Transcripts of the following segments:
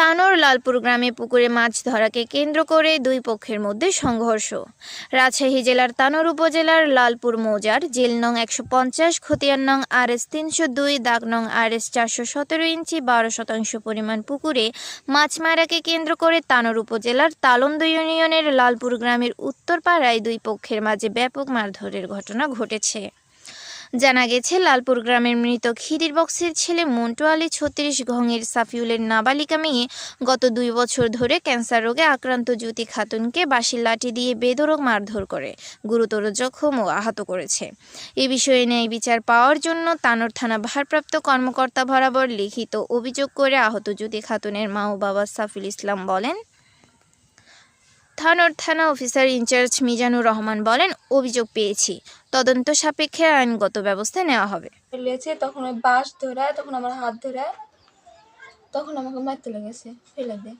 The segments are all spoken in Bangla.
তানোর লালপুর গ্রামে পুকুরে মাছ ধরাকে কেন্দ্র করে দুই পক্ষের মধ্যে সংঘর্ষ। রাজশাহী জেলার তানোর উপজেলার লালপুর মৌজার জেল নং একশো পঞ্চাশ, খতিয়ান নং আর এস তিনশো দুই, দাগ নং আর এস চারশো সতেরো ইঞ্চি, বারো শতাংশ পরিমাণ পুকুরে মাছ মারাকে কেন্দ্র করে তানোর উপজেলার তালন্দ ইউনিয়নের লালপুর গ্রামের উত্তর পাড়ায় দুই পক্ষের মাঝে ব্যাপক মারধরের ঘটনা ঘটেছে। জানা গেছে, লালপুর গ্রামের মৃত খিদির বক্সের ছেলে মন্টু আলী ছত্রিশ ঘঙের সাফিউলের নাবালিকা মেয়ে গত দুই বছর ধরে ক্যান্সার রোগে আক্রান্ত জ্যোতি খাতুনকে বাঁশির লাঠি দিয়ে বেধরক মারধর করে, গুরুতর জখম ও আহত করেছে। এ বিষয়ে ন্যায় বিচার পাওয়ার জন্য তানোর থানা ভারপ্রাপ্ত কর্মকর্তা বরাবর লিখিত অভিযোগ করে আহত জ্যোতি খাতুনের মা ও বাবা সাফিল ইসলাম বলেন থানোর থানা অফিসার ইনচার্জ মিজানুর রহমান বলেন অভিযোগ পেয়েছি। তদন্ত সাপেক্ষে আইনগত ব্যবস্থা নেওয়া হবে। ফেলেছে তখন ওই বাঁশ ধরে তখন আমার হাত ধরে তখন আমাকে মারতে লেগেছে ফেলে দে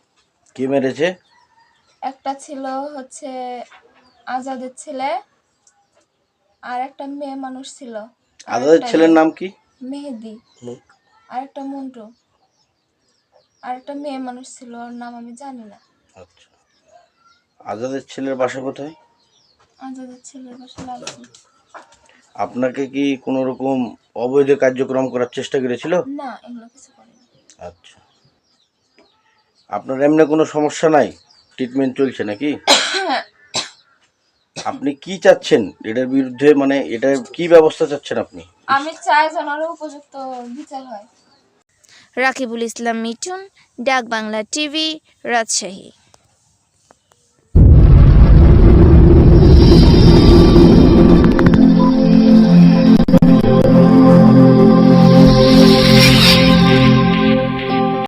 কে মেরেছে? একটা ছিল হচ্ছে আজাদের ছেলে আর একটা মেয়ে মানুষ ছিল। একটা ছেলের নাম কি? মেহেদি। আর একটা মন্টু। আর একটা মেয়ে মানুষ ছিল ওর নাম আমি জানি না। আচ্ছা। আজাদের ছেলের বাসা কোথায়? আজাদের ছেলের বাসা লাগছে আপনাকে কি কোনো রকম অবৈধ কার্যক্রম করার চেষ্টা করেছিল? না এগুলো কিছু করিনি। আচ্ছা। আপনার এমনি কোনো সমস্যা নাই? ট্রিটমেন্ট চলছে নাকি? আপনি কি চাচ্ছেন? এটার বিরুদ্ধে মানে এটার কি ব্যবস্থা চাচ্ছেন আপনি? আমি চাই যেন আরও উপযুক্ত বিচার হয়। রাকিবুল ইসলাম মিঠুন ডাক বাংলা টিভি রাজশাহী।